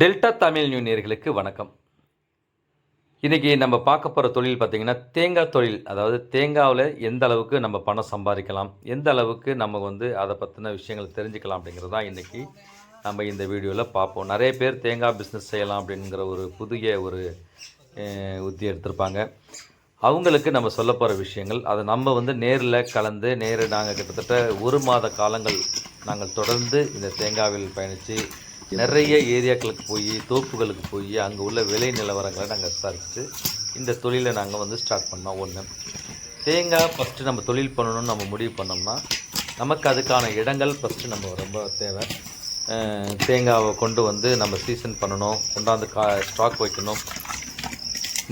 Delta Tamil new வணக்கம். இன்றைக்கி நம்ம பார்க்க போகிற தொழில் பார்த்திங்கன்னா தேங்காய் தொழில். அதாவது தேங்காவில் எந்த அளவுக்கு நம்ம பணம் சம்பாதிக்கலாம் எந்த அளவுக்கு நம்ம வந்து அதை பற்றின விஷயங்களை தெரிஞ்சுக்கலாம் அப்படிங்கிறது தான் இன்றைக்கி நம்ம இந்த வீடியோவில் பார்ப்போம். நிறைய பேர் தேங்காய் பிஸ்னஸ் செய்யலாம் அப்படிங்கிற ஒரு புதிய ஒரு உத்தி எடுத்திருப்பாங்க. அவங்களுக்கு நம்ம சொல்ல போகிற விஷயங்கள் அதை நம்ம வந்து நேரில் கலந்து நேரு நாங்கள் கிட்டத்தட்ட ஒரு மாத காலங்கள் நாங்கள் தொடர்ந்து இந்த தேங்காவில் பயணித்து நிறைய ஏரியாக்களுக்கு போய் தோப்புகளுக்கு போய் அங்கே உள்ள விலை நிலவரங்களை நாங்கள் விசாரிச்சுட்டு இந்த தொழிலை நாங்கள் வந்து ஸ்டார்ட் பண்ணோம். ஒன்று தேங்காய் ஃபஸ்ட்டு நம்ம தொழில் பண்ணணும்னு நம்ம முடிவு பண்ணோம்னா நமக்கு அதுக்கான இடங்கள் ஃபஸ்ட்டு நம்ம ரொம்ப தேவை. தேங்காவை கொண்டு வந்து நம்ம சீசன் பண்ணணும் கொண்டாந்து கா ஸ்டாக் வைக்கணும்.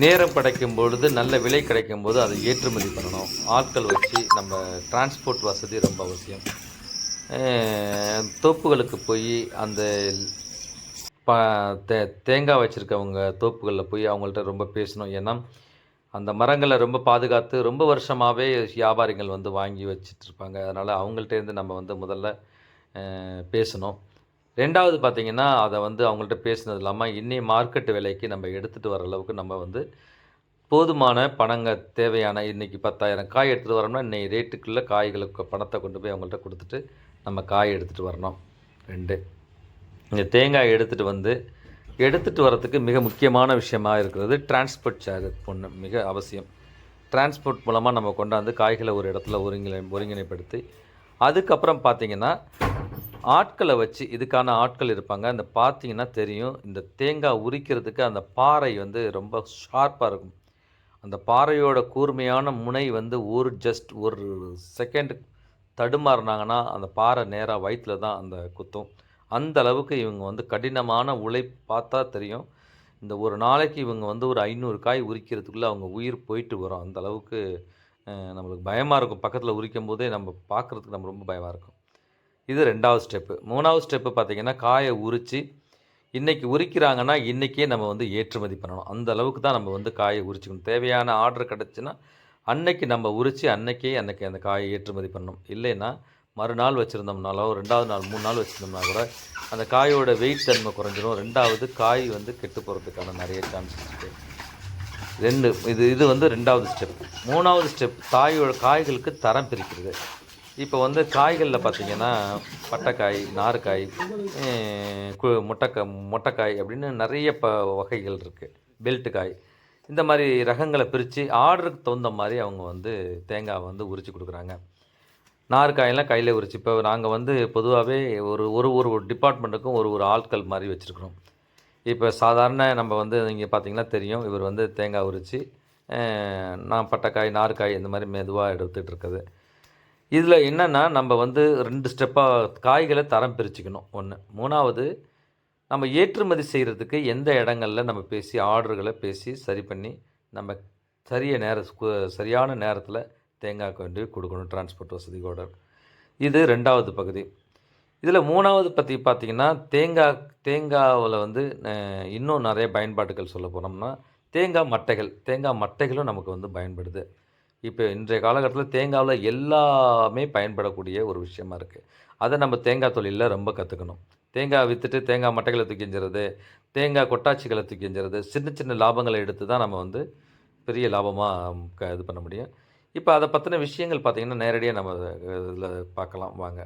நேரம் கிடைக்கும் பொழுது நல்ல விலை கிடைக்கும் போது அதை ஏற்றுமதி பண்ணணும். ஆட்கள் வச்சு நம்ம டிரான்ஸ்போர்ட் வசதி ரொம்ப அவசியம். தோப்புகளுக்கு போய் அந்த ப தே தேங்காய் வச்சுருக்கவங்க தோப்புகளில் போய் அவங்கள்ட்ட ரொம்ப பேசணும். ஏன்னா அந்த மரங்களை ரொம்ப பாதுகாத்து ரொம்ப வருஷமாகவே வியாபாரிகள் வந்து வாங்கி வச்சிட்ருப்பாங்க. அதனால் அவங்கள்ட்டேருந்து நம்ம வந்து முதல்ல பேசணும். ரெண்டாவது பார்த்திங்கன்னா அதை வந்து அவங்கள்ட்ட பேசுனது இல்லாமல் இன்னி மார்க்கெட் விலைக்கு நம்ம எடுத்துகிட்டு வர அளவுக்கு நம்ம வந்து போதுமான பணங்க தேவையான இன்றைக்கி பத்தாயிரம் காய் எடுத்துகிட்டு வரோம்னா இன்றைக்கி ரேட்டுக்குள்ளே காய்களுக்கு பணத்தை கொண்டு போய் அவங்கள்ட்ட கொடுத்துட்டு நம்ம காய் எடுத்துகிட்டு வரணும். ரெண்டு. இந்த தேங்காய் எடுத்துகிட்டு வந்து எடுத்துகிட்டு வரத்துக்கு மிக முக்கியமான விஷயமாக இருக்கிறது டிரான்ஸ்போர்ட் சார்ஜ் ஒன்று மிக அவசியம். டிரான்ஸ்போர்ட் மூலமாக நம்ம கொண்டாந்து காய்களை ஒரு இடத்துல ஒருங்கிணை ஒருங்கிணைப்படுத்தி அதுக்கப்புறம் பார்த்திங்கன்னா ஆட்களை வச்சு இதுக்கான ஆட்கள் இருப்பாங்க. அந்த பார்த்தீங்கன்னா தெரியும். இந்த தேங்காய் உரிக்கிறதுக்கு அந்த பாறை வந்து ரொம்ப ஷார்ப்பாக இருக்கும். அந்த பாறையோட கூர்மையான முனை வந்து ஒரு ஜஸ்ட் ஒரு செகண்ட் தடுமாறினாங்கன்னா அந்த பாறை நேராக வயிற்றில் தான் அந்த குத்தும். அந்த அளவுக்கு இவங்க வந்து கடினமான உழை பார்த்தா தெரியும். இந்த ஒரு நாளைக்கு இவங்க வந்து ஒரு ஐநூறு காய் உரிக்கிறதுக்குள்ளே அவங்க உயிர் போயிட்டு வரும். அந்த அளவுக்கு நம்மளுக்கு பயமாக இருக்கும். பக்கத்தில் உரிக்கும் போதே நம்ம பார்க்குறதுக்கு நம்ம ரொம்ப பயமாக இருக்கும். இது ரெண்டாவது ஸ்டெப்பு மூணாவது ஸ்டெப்பு பார்த்திங்கன்னா காயை உரித்து இன்றைக்கி உரிக்கிறாங்கன்னா இன்றைக்கே நம்ம வந்து ஏற்றுமதி பண்ணணும். அந்த அளவுக்கு தான் நம்ம வந்து காயை உரிச்சுக்கணும். தேவையான ஆர்டர் கிடச்சுன்னா அன்னைக்கு நம்ம உரித்து அன்னைக்கே அன்னைக்கு அந்த காயை ஏற்றுமதி பண்ணணும். இல்லைன்னா மறுநாள் வச்சுருந்தோம்னாலோ ரெண்டாவது நாள் மூணு நாள் வச்சுருந்தோம்னா கூட அந்த காயோட வெயிட் தன்மை குறைஞ்சிரும். ரெண்டாவது காய் வந்து கெட்டு போகிறதுக்கான நிறைய சான்சஸ் இருக்குது ரெண்டு இது இது வந்து ரெண்டாவது ஸ்டெப் மூணாவது ஸ்டெப் தாயோட காய்களுக்கு தரம் பிரிக்கிறது. இப்போ வந்து காய்களில் பார்த்தீங்கன்னா பட்டைக்காய் நார்க்காய் கு- முட்டைக்காய் மொட்டைக்காய் அப்படின்னு நிறைய ப வகைகள் இருக்குது பெல்ட்டு காய். இந்த மாதிரி ரகங்களை பிரித்து ஆர்டருக்கு தகுந்த மாதிரி அவங்க வந்து தேங்காய் வந்து உரித்து கொடுக்குறாங்க. நார்க்காயெல்லாம் கையில் உரிச்சு. இப்போ நாங்கள் வந்து பொதுவாகவே ஒரு ஒரு ஒரு டிபார்ட்மெண்ட்டுக்கும் ஒரு ஒரு ஆட்கள் மாதிரி வச்சுருக்குறோம். இப்போ சாதாரண நம்ம வந்து இங்கே பார்த்தீங்கன்னா தெரியும் இவர் வந்து தேங்காய் உரித்து நான் பட்டைக்காய் நார்காய் இந்த மாதிரி மெதுவாக எடுத்துகிட்டு இருக்குது. இதில் என்னென்னா நம்ம வந்து ரெண்டு ஸ்டெப்பாக காய்களை தரம் பிரிச்சுக்கணும். ஒன்று மூணாவது நம்ம ஏற்றுமதி செய்கிறதுக்கு எந்த இடங்களில் நம்ம பேசி ஆர்டர்களை பேசி சரி பண்ணி நம்ம சரிய நேர சரியான நேரத்தில் தேங்காய் கொண்டு கொடுக்கணும் டிரான்ஸ்போர்ட் வசதியோட இது ரெண்டாவது பகுதி. இதில் மூணாவது பற்றி பார்த்திங்கன்னா தேங்காய் தேங்காவில் வந்து இன்னும் நிறைய பயன்பாடுகள் சொல்ல போனோம்னா தேங்காய் மட்டைகள் தேங்காய் மட்டைகளும் நமக்கு வந்து பயன்படுது. இப்போ இன்றைய காலகட்டத்தில் தேங்காவில் எல்லாமே பயன்படக்கூடிய ஒரு விஷயமா இருக்குது அதை நம்ம தேங்காய் தொழிலில் ரொம்ப கற்றுக்கணும் தேங்காய் விற்றுட்டு தேங்காய் மட்டைகளை தூக்கி தேங்காய் கொட்டாச்சிகளை தூக்கி எறிஞ்சிறது சின்ன சின்ன லாபங்களை எடுத்து தான் நம்ம வந்து பெரிய லாபமாக க இது பண்ண முடியும். இப்போ அதை பற்றின விஷயங்கள் பார்த்திங்கன்னா நேரடியாக நம்ம இதில் பார்க்கலாம் வாங்க.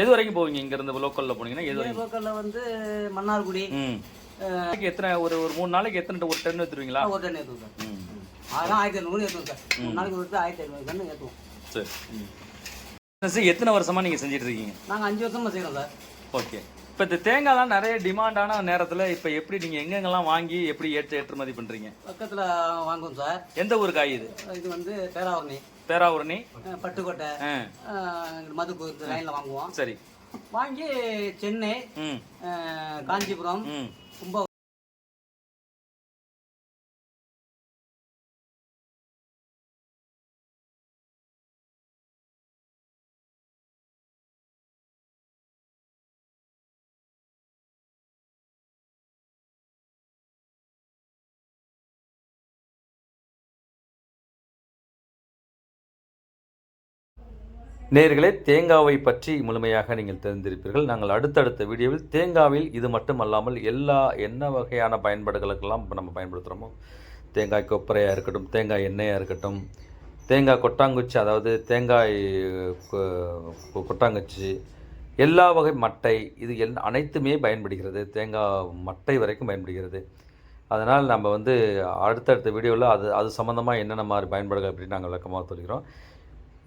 எது வரைக்கும் போவீங்க இங்கேருந்து லோக்கலில் போனீங்கன்னா எது வரைக்கும்? லோக்கலில் வந்து மன்னார்குடி. எத்தனை ஒரு ஒரு மூணு நாளைக்கு எத்தனை ஒரு டன் எடுத்துருவீங்களா ஒரு டன் ஏற்றுவோம் சார். அதெல்லாம் ஆயிரத்தி ஐநூறு ஏற்றுவோம் சார். மூணு நாளைக்கு ஒரு ஆயிரத்தி ஐநூறு டன் ஏற்றுவோம் சரி. பிஸ்னஸ் எத்தனை வருஷமா நீங்கள் செஞ்சுட்டு இருக்கீங்க நாங்கள் அஞ்சு வருஷமா செய்கிறோம் சார். ஓகே. இப்போ இந்த தேங்காய்லாம் நிறைய டிமாண்டான நேரத்தில் இப்போ எப்படி நீங்கள் எங்கெங்கெல்லாம் வாங்கி எப்படி ஏற்ற ஏற்றுமதி பண்ணுறீங்க பக்கத்தில் வாங்குவோம் சார். எந்த ஊர் காய் இது? இது வந்து பேராவரணி. பேராவூரணி. பட்டுக்கோட்டை. ஆ. அஹ் மதுக்கு இந்த லைனில் வாங்குவோம். சரி. வாங்கி சென்னை காஞ்சிபுரம் கும்ப நேர்களே தேங்காவை பற்றி முழுமையாக நீங்கள் தெரிந்திருப்பீர்கள். நாங்கள் அடுத்தடுத்த வீடியோவில் தேங்காவில் இது மட்டுமல்லாமல் எல்லா என்ன வகையான பயன்பாடுகளுக்கெல்லாம் இப்போ நம்ம பயன்படுத்துகிறோமோ தேங்காய் கொப்பரையாக இருக்கட்டும் தேங்காய் எண்ணெயாக இருக்கட்டும் தேங்காய் கொட்டாங்குச்சி அதாவது தேங்காய் கொ- கொ- கொட்டாங்குச்சி எல்லா வகை மட்டை இது எல் அனைத்துமே பயன்படுகிறது. தேங்காய் மட்டை வரைக்கும் பயன்படுகிறது. அதனால் நம்ம வந்து அடுத்தடுத்த வீடியோவில் அது அது சம்மந்தமாக என்னென்ன மாதிரி பயன்பாடுகள் அப்படின்னு நாங்கள் விளக்கமாக சொல்கிறோம்.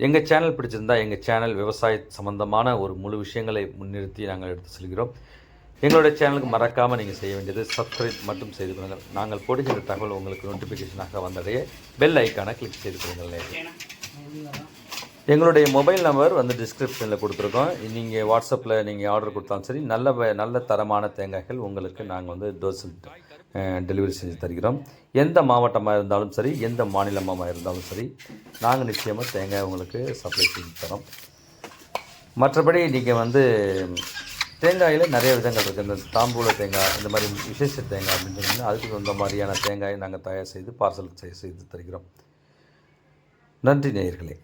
எங்கள் சேனல் பிடிச்சிருந்தா எங்கள் சேனல் விவசாய சம்பந்தமான ஒரு முழு விஷயங்களை முன்னிறுத்தி நாங்கள் எடுத்து செல்கிறோம். எங்களுடைய சேனலுக்கு மறக்காமல் நீங்கள் செய்ய வேண்டியது சப்ஸ்கிரைப் மட்டும் செய்து கொள்ளுங்கள். நாங்கள் போடுகின்ற தகவல் உங்களுக்கு நோட்டிஃபிகேஷனாக வந்தடைய பெல் ஐக்கானை கிளிக் செய்து கொள்ளுங்கள் எங்களுடைய மொபைல் நம்பர் வந்து டிஸ்கிரிப்ஷனில் கொடுத்துருக்கோம். நீங்கள் வாட்ஸ்அப்பில் நீங்கள் ஆர்டர் கொடுத்தாலும் சரி நல்ல நல்ல தரமான தேங்காய்கள் உங்களுக்கு நாங்கள் வந்து டோசல் டெலிவரி செஞ்சு தருகிறோம். எந்த மாவட்டமாக இருந்தாலும் சரி எந்த மாநிலமாக இருந்தாலும் சரி நாங்கள் நிச்சயமாக தேங்காய் உங்களுக்கு சப்ளை செஞ்சு தரோம். மற்றபடி நீங்கள் வந்து தேங்காயில் நிறைய விதங்கள் இருக்குது இந்த தாம்பூல தேங்காய் இந்த மாதிரி விசேஷ தேங்காய் அப்படின்னு அதுக்கு தகுந்த மாதிரியான தேங்காயை நாங்கள் தயார் செய்து பார்சல் செய்து தருகிறோம். நன்றி நேயர்களே.